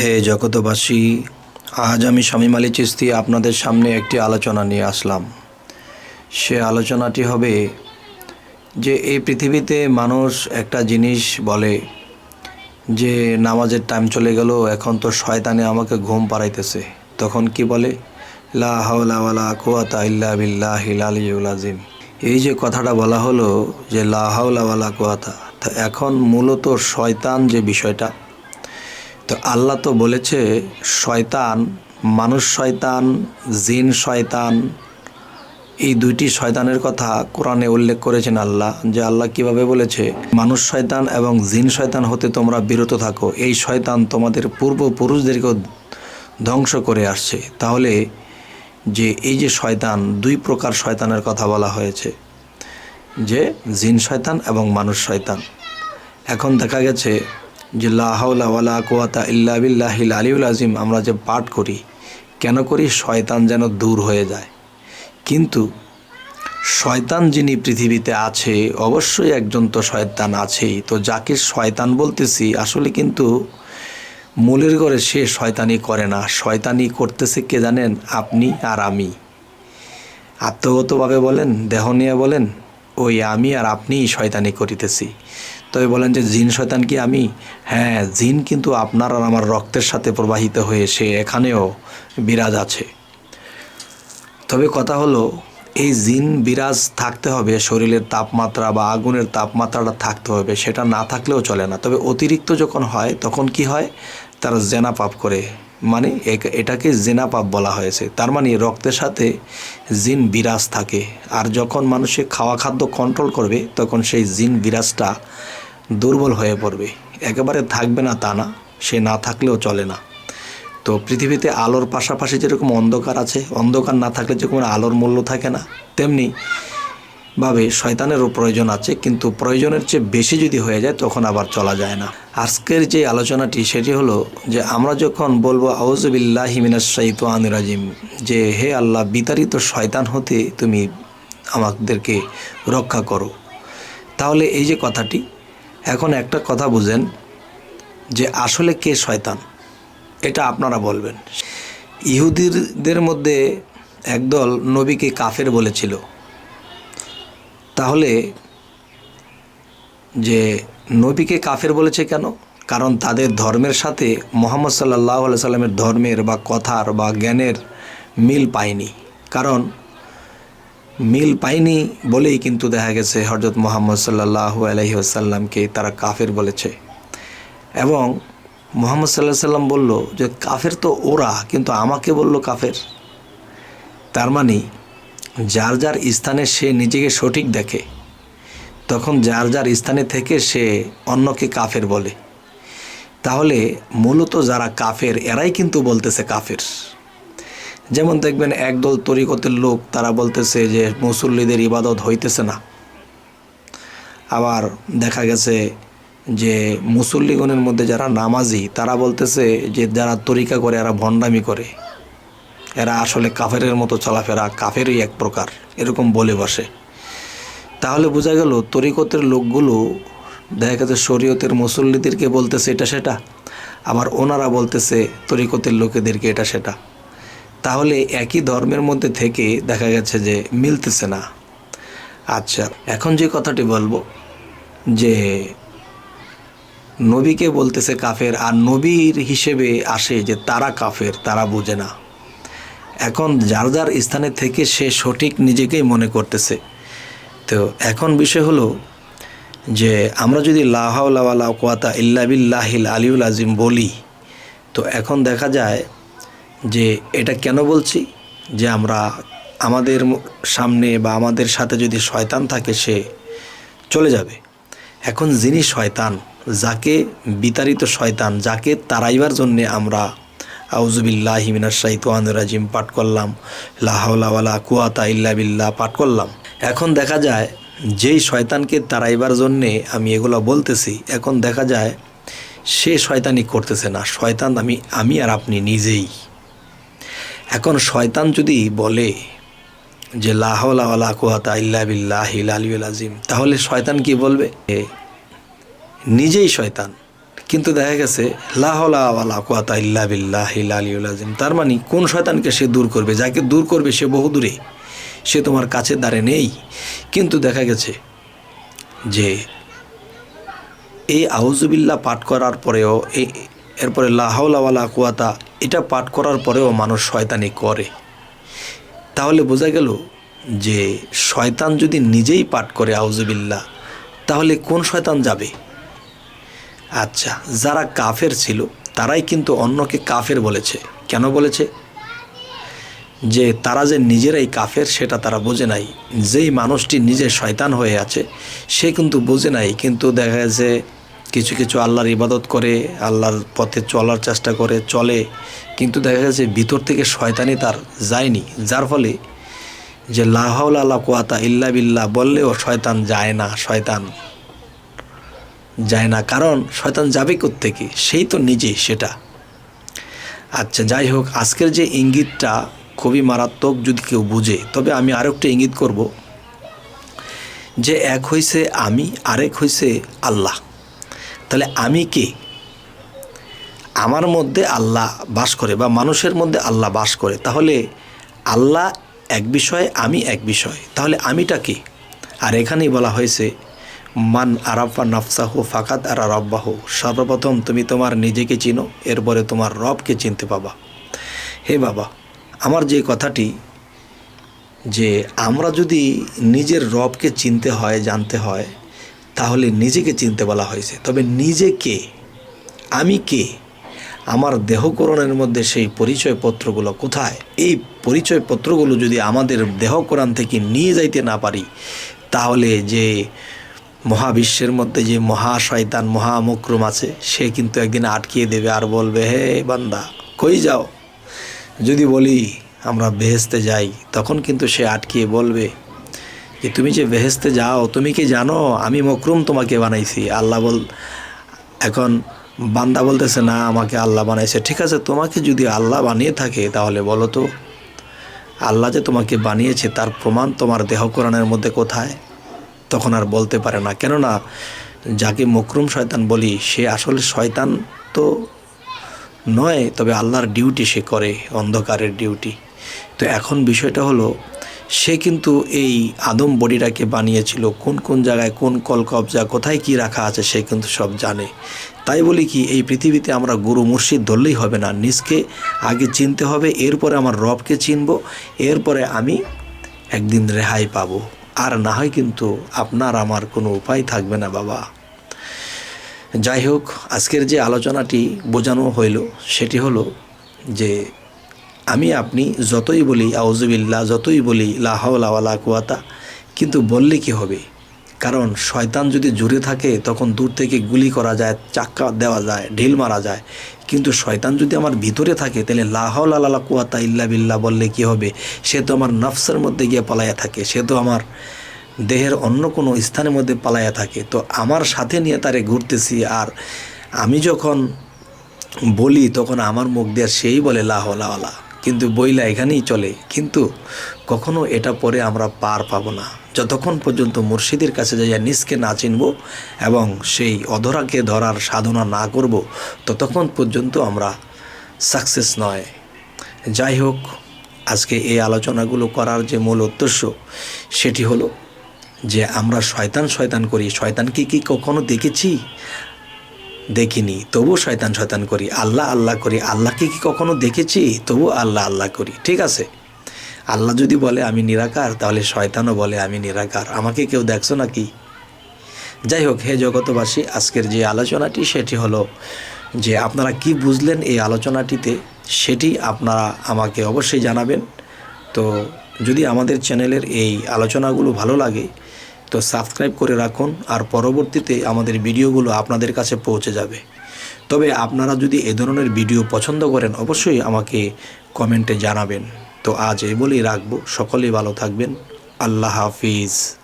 হে জগতবাসী আজ আমি শামীম আলী চিস্তি আপনাদের সামনে একটি আলোচনা নিয়ে আসলাম। সে আলোচনাটি হবে যে এই পৃথিবীতে মানুষ একটা জিনিস বলে যে নামাজের টাইম চলে গেল, এখন তো শয়তানে আমাকে ঘুম পাড়াইতেছে। তখন কি বলে? লা হাওলা ওয়ালা কুয়াতা ইল্লা বিল্লাহিল আলিয়ুল আজিম এই যে কথাটা বলা হলো যে লা হাওলা ওয়ালা কুয়াতা তা এখন মূলত শয়তান যে বিষয়টা তো আল্লাহ তো বলেছে, শয়তান, মানুষ শয়তান, জিন শয়তান, এই দুইটি শয়তানের কথা কোরআনে উল্লেখ করেছেন আল্লাহ, যে আল্লাহ কীভাবে বলেছে, মানুষ শয়তান এবং জিন শয়তান হতে তোমরা বিরত থাকো, এই শয়তান তোমাদের পূর্বপুরুষদেরকেও ধ্বংস করে আসছে। তাহলে যে এই যে শয়তান, দুই প্রকার শয়তানের কথা বলা হয়েছে, যে জিন শয়তান এবং মানুষ শয়তান। এখন দেখা গেছে যে লাহাউলা ওয়ালা কোয়াতা ইল্লা বিল্লাহিল আলিউল আজিম আমরা যে পাঠ করি, কেন করি? শয়তান যেন দূর হয়ে যায়। কিন্তু শয়তান যিনি পৃথিবীতে আছে, অবশ্যই একজন তো শয়তান আছেই। তো যাকে শয়তান বলতেছি, আসলে কিন্তু মূলের ঘরে সে শয়তানি করে না। শয়তানি করতেছে কে জানেন? আপনি আর আমি। আত্মগতভাবে বলেন, দেহ নিয়ে বলেন, ওই আমি আর আপনিই শয়তানি করিতেছি। তবে বলেন যে জিন শয়তান কি আমি? হ্যাঁ জিন কিন্তু আপনার আর আমার রক্তের সাথে প্রবাহিত হয়ে সে এখানেও বিরাজ আছে। তবে কথা হলো, এই জিন বিরাজ থাকতে হবে, শরীরের তাপমাত্রা বা আগুনের তাপমাত্রাটা থাকতে হবে, সেটা না থাকলেও চলে না। তবে অতিরিক্ত যখন হয়, তখন কি হয়? তারা জেনা পাপ করে। মানে এটাকে জেনা পাপ বলা হয়েছে। তার মানে রক্তের সাথে জিন বিরাজ থাকে। আর যখন মানুষে খাওয়া খাদ্য কন্ট্রোল করবে, তখন সেই জিন বিরাজটা দুর্বল হয়ে পড়বে। একেবারে থাকবে না তা না, সে না থাকলেও চলে না। তো পৃথিবীতে আলোর পাশাপাশি যেরকম অন্ধকার আছে, অন্ধকার না থাকলে যেরকম আলোর মূল্য থাকে না, তেমনি ভাবে শয়তানেরও প্রয়োজন আছে, কিন্তু প্রয়োজনের চেয়ে বেশি যদি হয়ে যায়, তখন আবার চলা যায় না। আজকের যে আলোচনাটি, সেটি হলো যে আমরা যখন বলব আউজবিল্লাহ হিমিনাস শাইতান রাজিম যে, হে আল্লাহ, বিতাড়িত শয়তান হতে তুমি আমাদেরকে রক্ষা করো। তাহলে এই যে কথাটি এখন একটা কথা বুঝেন যে আসলে কে শয়তান? এটা আপনারা বলবেন। ইহুদিদের মধ্যে একদল নবীকে কাফের বলেছিল। তাহলে যে নবীকে কাফের বলেছে কেন? কারণ তাদের ধর্মের সাথে মোহাম্মদ সাল্লাহ সাল্লামের ধর্মের বা কথার বা জ্ঞানের মিল পায়নি। কারণ মিল পায়নি বলেই কিন্তু দেখা গেছে হজরত মোহাম্মদ সাল্লাহ আলহি আসাল্লামকে তারা কাফের বলেছে। এবং মোহাম্মদ সাল্লাহ সাল্লাম বলল যে, কাফের তো ওরা, কিন্তু আমাকে বলল কাফের। তার মানে যার যার স্থানে সে নিজেকে সঠিক দেখে, তখন যার যার স্থানে থেকে সে অন্যকে কাফের বলে। তাহলে মূলত যারা কাফের, এরাই কিন্তু বলতেছে কাফের। যেমন দেখবেন একদল তরিকতের লোক, তারা বলতেছে যে মুসল্লিদের ইবাদত হইতেছে না। আবার দেখা গেছে যে মুসল্লিগণের মধ্যে যারা নামাজি, তারা বলতেছে যে যারা তরিকা করে, এরা ভণ্ডামি করে। এরা আসলে কাফেরের মতো চলাফেরা, কাফেরই এক প্রকার, এরকম বলে বসে। তাহলে বোঝা গেল তরিকতের লোকগুলো, দেখা গেছে শরীয়তের মুসল্লিদেরকে বলতেছে এটা সেটা, আবার ওনারা বলতেছে তরিকতের লোকেদেরকে এটা সেটা। তাহলে একই ধর্মের মধ্যে থেকে দেখা গেছে যে মিলতেছে না। আচ্ছা এখন যে কথাটি বলব, যে নবীকে বলতেছে কাফের, আর নবীর হিসেবে আসে যে তারা কাফের, তারা বোঝে না। এখন যার যার স্থানে থেকে সে সঠিক নিজেকেই মনে করতেছে। তো এখন বিষয় হলো যে আমরা যদি লাহাউলা কোয়াতা ইল্লা বিল্লাহিল আলিউল আজিম বলি, তো এখন দেখা যায় যে এটা কেন বলছি? যে আমরা আমাদের সামনে বা আমাদের সাথে যদি শয়তান থাকে সে চলে যাবে। এখন যিনি শয়তান, যাকে বিতাড়িত শয়তান, যাকে তারাইবার জন্যে আমরা আউজুবিল্লাহ হিমিনার শাহিতান রাজিম পাঠ করলাম লাহাওয়ালা কুয়াতা ইল্লা বিল্লাহ পাঠ করলাম। এখন দেখা যায় যেই শয়তানকে তারাইবার জন্যে আমি এগুলো বলতেছি, এখন দেখা যায় সে শয়তানি করতেছে না। শয়তান আমি আমি আর আপনি নিজেই। এখন শয়তান যদি বলে যে লাহলা ইল্লা আজিম তাহলে শয়তান কি বলবে? নিজেই শয়তান। কিন্তু দেখা গেছে লাহলা ইল্লা আজিম তার মানে কোন শয়তানকে সে দূর করবে? যাকে দূর করবে সে বহু দূরে। সে তোমার কাছে দাঁড়ে নেই। কিন্তু দেখা গেছে যে, এই আউজুবিল্লা পাঠ করার পরেও এই এরপরে লাহাউলাওয়ালা কুয়াতা, এটা পাঠ করার পরেও মানুষ শয়তানি করে। তাহলে বোঝা গেল যে শয়তান যদি নিজেই পাঠ করে আউজুবিল্লা তাহলে কোন শয়তান যাবে? আচ্ছা যারা কাফের ছিল, তারাই কিন্তু অন্যকে কাফের বলেছে। কেন বলেছে? যে তারা যে নিজেরাই কাফের, সেটা তারা বোঝে নাই। যেই মানুষটি নিজে শয়তান হয়ে আছে, সে কিন্তু বোঝে নাই। কিন্তু দেখা যাচ্ছে কিছু কিছু আল্লাহর ইবাদত করে, আল্লাহর পথে চলার চেষ্টা করে, চলে। কিন্তু দেখা গেছে ভিতর থেকে শয়তানি তার যায়নি। যার ফলে যে লাহাউল আল্লাহ কোয়াতা ইল্লা বিল্লাহ বললেও শয়তান যায় না, শয়তান যায় না। কারণ শয়তান যাবে থেকে সেই তো নিজে সেটা। আচ্ছা যাই হোক, আজকের যে ইঙ্গিতটা খুবই মারাত্মক যদি কেউ বুঝে, তবে আমি আরও একটা ইঙ্গিত করব যে, এক হইছে আমি, আরেক হইছে আল্লাহ। তাহলে আমি কে? আমার মধ্যে আল্লাহ বাস করে বা মানুষের মধ্যে আল্লাহ বাস করে। তাহলে আল্লাহ এক বিষয়, আমি এক বিষয়। তাহলে আমিটা কি? আর এখানেই বলা হয়েছে, মান আরাফা নাফসাহু ফাকাত আর রব্বাহু। সর্বপ্রথম তুমি তোমার নিজেকে চিনো, এরপরে তোমার রবকে চিনতে পাবা। হে বাবা, আমার যে কথাটি, যে আমরা যদি নিজের রবকে চিনতে হয়, জানতে হয় তাহলে নিজেকে চিনতে বলা হয়েছে। তবে নিজে কে? আমি কে? আমার দেহকরণের মধ্যে সেই পরিচয়পত্রগুলো কোথায়? এই পরিচয়পত্রগুলো যদি আমাদের দেহকরণ থেকে নিয়ে যাইতে না পারি, তাহলে যে মহাবিশ্বের মধ্যে যে মহাশয়তান মহামক্রম আছে, সে কিন্তু একদিন আটকিয়ে দেবে আর বলবে, হে বান্দা, কই যাও? যদি বলি, আমরা বেহেস্তে যাই, তখন কিন্তু সে আটকিয়ে বলবে যে তুমি যে বেহেস্তে যাও, তুমি কি জানো? আমি মকরুম তোমাকে বানাইছি। আল্লাহ বল, এখন বান্দা বলতেছে, না, আমাকে আল্লাহ বানাইছে। ঠিক আছে, তোমাকে যদি আল্লাহ বানিয়ে থাকে, তাহলে বলো তো, আল্লাহ যে তোমাকে বানিয়েছে, তার প্রমাণ তোমার দেহ কোরআনের মধ্যে কোথায়? তখন আর বলতে পারে না। কেননা, যাকে মকরুম শয়তান বলি, সে আসলে শয়তান তো নয়, তবে আল্লাহর ডিউটি সে করে, অন্ধকারের ডিউটি। তো এখন বিষয়টা হলো সে কিন্তু এই আদম বডিটাকে বানিয়েছিল। কোন কোন জায়গায় কোন কল কবজা কোথায় কি রাখা আছে সে কিন্তু সব জানে। তাই বলি কি, এই পৃথিবীতে আমরা গুরু মুর্শিদ ধরলেই হবে না। নিজকে আগে চিনতে হবে, এরপরে আমার রবকে চিনব, এরপরে আমি একদিন রেহাই পাবো। আর না হয় কিন্তু আপনার আমার কোনো উপায় থাকবে না বাবা। যাই হোক, আজকের যে আলোচনাটি বোঝানো হইল, সেটি হলো যে আমি আপনি যতই বলি আউজুবিল্লা যতই বলি লাহাওয়ালা কুয়াতা কিন্তু বললে কি হবে? কারণ শয়তান যদি জুড়ে থাকে, তখন দূর থেকে গুলি করা যায়, চাক্কা দেওয়া যায়, ঢিল মারা যায়। কিন্তু শয়তান যদি আমার ভিতরে থাকে, তাহলে লাহাওয়ালা কুয়াতা ইল্লা বিল্লা বললে কি হবে? সে তো আমার নফসের মধ্যে গিয়ে পালাইয়া থাকে, সে তো আমার দেহের অন্য কোনো স্থানের মধ্যে পালাইয়া থাকে। তো আমার সাথে নিয়ে তারে ঘুরতেছি, আর আমি যখন বলি, তখন আমার মুখ দিয়ে সেই বলে লাহলাওয়ালা কিন্তু বইলা এখানেই চলে। কিন্তু কখনো এটা পরে আমরা পার পাবো না। যতক্ষণ পর্যন্ত মুর্শিদের কাছে যাইয়া নিজকে না চিনব এবং সেই অধরাকে ধরার সাধনা না করব, ততক্ষণ পর্যন্ত আমরা সাকসেস নয়। যাই হোক, আজকে এই আলোচনাগুলো করার যে মূল উদ্দেশ্য, সেটি হলো যে আমরা শয়তান শয়তান করি। শয়তানকে কি কখনো দেখেছি? দেখিনি তবু শয়তান শয়তান করি, আল্লাহ আল্লাহ করি, আল্লাহকে কি কখনো দেখেছি? তবু আল্লাহ আল্লাহ করি, ঠিক আছে? আল্লাহ যদি বলে আমি নিরাকার, তাহলে শয়তানও বলে আমি নিরাকার। আমাকে কেউ দেখছ নাকি? যাই হোক, হে জগতবাসী আজকের যে আলোচনাটি, সেটি হলো যে আপনারা কি বুঝলেন এই আলোচনাটিতে, সেটি আপনারা আমাকে অবশ্যই জানাবেন। তো যদি আমাদের চ্যানেলের এই আলোচনাগুলো ভালো লাগে তো সাবস্ক্রাইব করে রাখুন আর পরবর্তীতে আমাদের ভিডিওগুলো আপনাদের কাছে পৌঁছে যাবে। তবে আপনারা যদি এ ধরনের ভিডিও পছন্দ করেন, অবশ্যই আমাকে কমেন্টে জানাবেন। তো আজ এই বলেই রাখব। সকলেই ভালো থাকবেন। আল্লাহ হাফিজ।